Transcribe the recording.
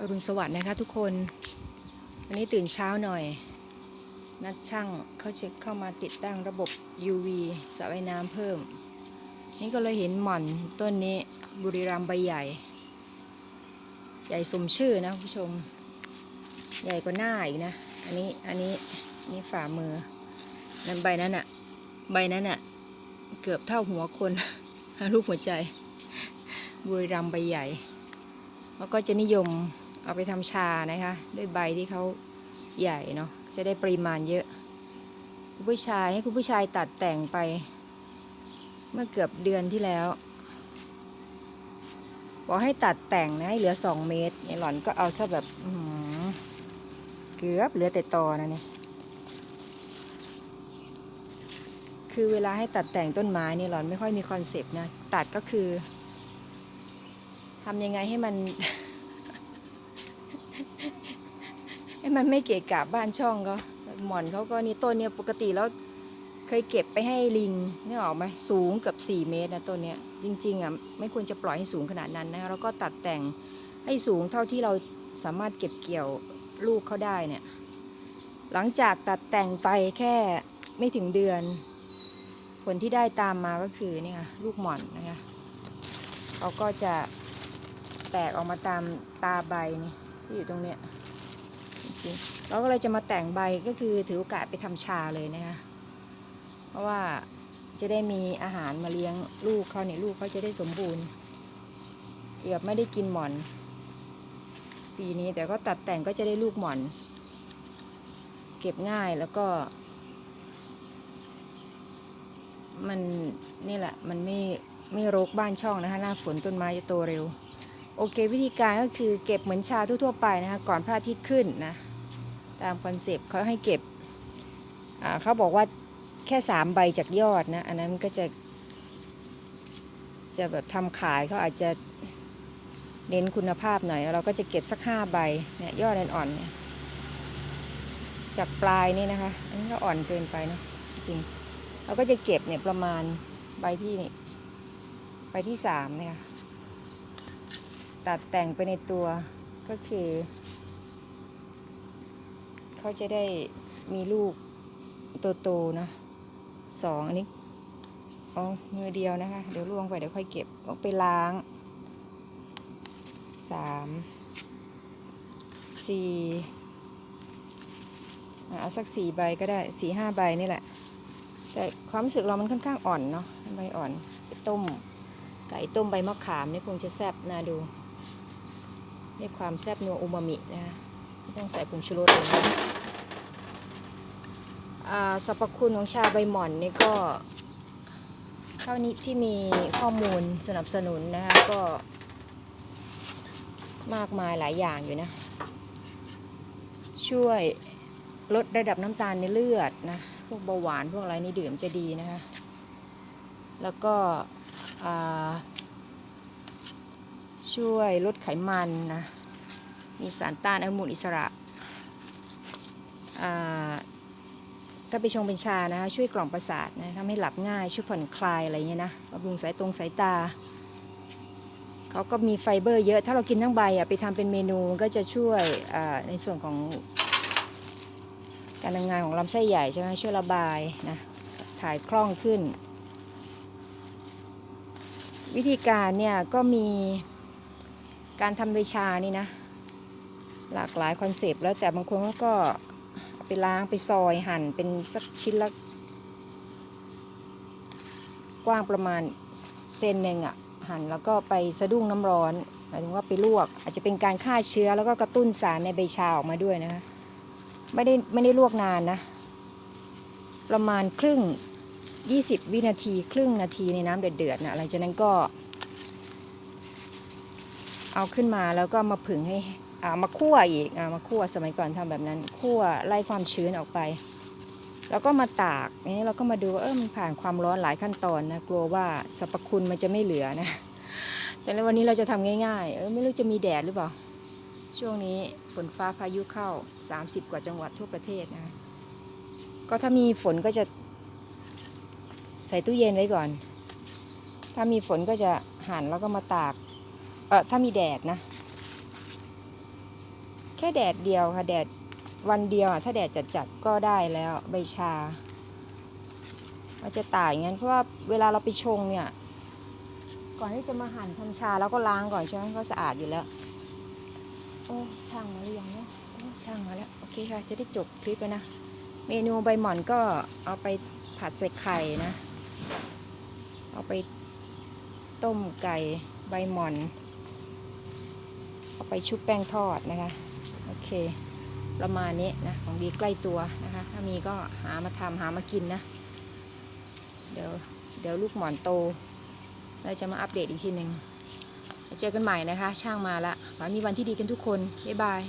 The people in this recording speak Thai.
อรุณสวัสดิ์นะคะทุกคน วันนี้ตื่นเช้าหน่อย นัดช่างเขาจะเข้ามาติดตั้งระบบ UV สระว่ายน้ำเพิ่ม นี่ก็เลยเห็นหม่อนต้นนี้บุรีรัมใบใหญ่ ใหญ่สมชื่อนะคุณผู้ชม ใหญ่กว่าหน้าอีกนะ อันนี้อันนี้นี่ฝ่ามือ นั่นใบนั้นอะใบนั้นอะเกือบเท่าหัวคนรูปหัวใจบุรีรัมใบใหญ่แล้วก็จะนิยม เอาไปทำชานะคะ ด้วยใบที่เขาใหญ่เนาะจะได้ปริมาณเยอะ คุณผู้ชายให้คุณผู้ชายตัดแต่งไป เมื่อเกือบเดือนที่แล้วบอกให้ตัดแต่งนะให้เหลือ2เมตรเนี่ยหล่อนก็เอาซะแบบเกือบเหลือแต่ตอนะเนี่ยคือเวลาให้ตัดแต่งต้นไม้เนี่ยหล่อนไม่ค่อยมีคอนเซปต์นะ ตัดก็คือทำยังไงให้มัน ให้มันไม่เกะกะบ้านช่องก็หมอนเขาก็นี่ต้นเนี่ยปกติแล้วเคยเก็บไปให้ลิงนี่ออกไหมสูงเกือบ4 เมตรนะต้นเนี้ยจริงๆอะไม่ควรจะปล่อยให้สูงขนาดนั้นนะคะแล้วก็ตัดแต่งให้สูงเท่าที่เราสามารถเก็บเกี่ยวลูกเขาได้เนี่ยหลังจากตัดแต่งไปแค่ไม่ถึงเดือน ผลที่ได้ตามมาก็คือเนี่ค่ะลูกหม่อนนะคะเขาก็จะแตกออกมาตามตาใบนี่ที่อยู่ตรงเนี้ย จริงๆ เราก็เลยจะมาแต่งใบก็คือถือโอกาสไปทำชาเลยนะคะ เพราะว่าจะได้มีอาหารมาเลี้ยงลูกเขาเนี่ยลูกเขาจะได้สมบูรณ์ เกือบไม่ได้กินหมอน ปีนี้แต่ก็ตัดแต่งก็จะได้ลูกหมอน เก็บง่ายแล้วก็ มันนี่แหละมันไม่ไม่รกบ้านช่องนะคะ หน้าฝนต้นไม้จะโตเร็ว โอเค วิธีการก็คือเก็บเหมือนชาทั่วๆไปนะคะก่อนพระอาทิตย์ขึ้นนะตามคอนเซปต์เขาให้เก็บเขาบอกว่าแค่สามใบจากยอดนะ อันนั้นก็จะ จะแบบทำขายเขาอาจจะเน้นคุณภาพหน่อย เราก็จะเก็บสักห้าใบเนี่ยยอดอ่อนๆเนี่ยจากปลายนี่นะคะ อันนี้ก็อ่อนเกินไปนะจริง เราก็จะเก็บเนี่ยประมาณใบที่นี่ใบที่สามเนี่ยค่ะ ตัดแต่งไปในตัวก็คือ เขาจะได้มีลูกโตๆนะสองอันนี้อ๋อมือเดียวนะคะ เดี๋ยวล่วงไปเดี๋ยวค่อยเก็บเอาไปล้างสามสี่เอาสักสี่ใบก็ได้สี่ห้าใบนี่แหละ แต่ความรู้สึกเรามันค่อนข้างอ่อนเนาะใบอ่อนต้มไก่ต้มใบมะขามนี่คงจะแซ่บน่าดู ได้ความแซ่บนัวอูมามินะคะไม่ต้องใส่ผงชูรสเลยนะสรรพคุณของชาใบหม่อนนี่ก็เท่านี้ที่มีข้อมูลสนับสนุนนะคะก็มากมายหลายอย่างอยู่นะ ช่วยลดระดับน้ำตาลในเลือดนะพวกเบาหวานพวกอะไรนี่ดื่มจะดีนะคะ แล้วก็อ่า ช่วยลดไขมันนะ มีสารต้านอนุมูลอิสระถ้าไปชงเป็นชานะคะช่วยกล่อมประสาทนะทำให้หลับง่าย ช่วยผ่อนคลายอะไรเงี้ยนะบำรุงสายตรงสายตา เขาก็มีไฟเบอร์เยอะ ถ้าเรากินทั้งใบอะไปทำเป็นเมนูก็จะช่วยในส่วนของการทำงานของลำไส้ใหญ่ใช่ไหมช่วยระบายนะถ่ายคล่องขึ้น วิธีการเนี่ยก็มี การทำใบชานี่นะ หลากหลายคอนเซปต์แล้วแต่บางคนเขาก็เอาไปล้างไปซอยหั่นเป็นสักชิ้นละกว้างประมาณเซนหนึ่งอะหั่นแล้วก็ไปสะดุ้งน้ำร้อนหมายถึงว่าไปลวก อาจจะเป็นการฆ่าเชื้อแล้วก็กระตุ้นสารในใบชาออกมาด้วยนะคะไม่ได้ไม่ได้ลวกนานนะ ประมาณครึ่ง 20 วินาที ครึ่งนาทีในน้ำเดือดๆนะหลังจากนั้นก็ เอาขึ้นมาแล้วก็มาผึ่งให้อ่ามาคั่วอีกอ่ามาคั่วสมัยก่อนทำแบบนั้นคั่วไล่ความชื้นออกไป แล้วก็มาตากนี่เราก็มาดูว่าเออมันผ่านความร้อนหลายขั้นตอนนะกลัวว่าสรรพคุณมันจะไม่เหลือนะ แต่ในวันนี้เราจะทำง่ายๆเออไม่รู้จะมีแดดหรือเปล่า ช่วงนี้ฝนฟ้าพายุเข้า 30 กว่าจังหวัดทั่วประเทศนะก็ถ้ามีฝนก็จะใส่ตู้เย็นไว้ก่อน ถ้ามีฝนก็จะหั่นแล้วก็มาตาก เออถ้ามีแดดนะ แค่แดดเดียวค่ะ แดดวันเดียวอะถ้าแดดจัดๆก็ได้แล้วใบชามันจะตายอย่างนั้นเพราะว่าเวลาเราไปชงเนี่ย ก่อนที่จะมาหั่นทำชาแล้วก็ล้างก่อนใช่ไหมก็สะอาดอยู่แล้ว โอ้ช่างมาหรือยังเนาะโอ้ช่างมาแล้ว โอเคค่ะ จะได้จบคลิปแล้วนะ เมนูใบหม่อนก็เอาไปผัดใส่ไข่นะ เอาไปต้มไก่ใบหม่อน ไปชุบแป้งทอดนะคะ โอเค ประมาณนี้นะ ของดีใกล้ตัวนะคะ ถ้ามีก็หามาทำหามากินนะ เดี๋ยวเดี๋ยวลูกหมอนโตเราจะมาอัปเดตอีกทีหนึ่งเจอกันใหม่นะคะ ช่างมาละขอให้มีวันที่ดีกันทุกคน บ๊ายบาย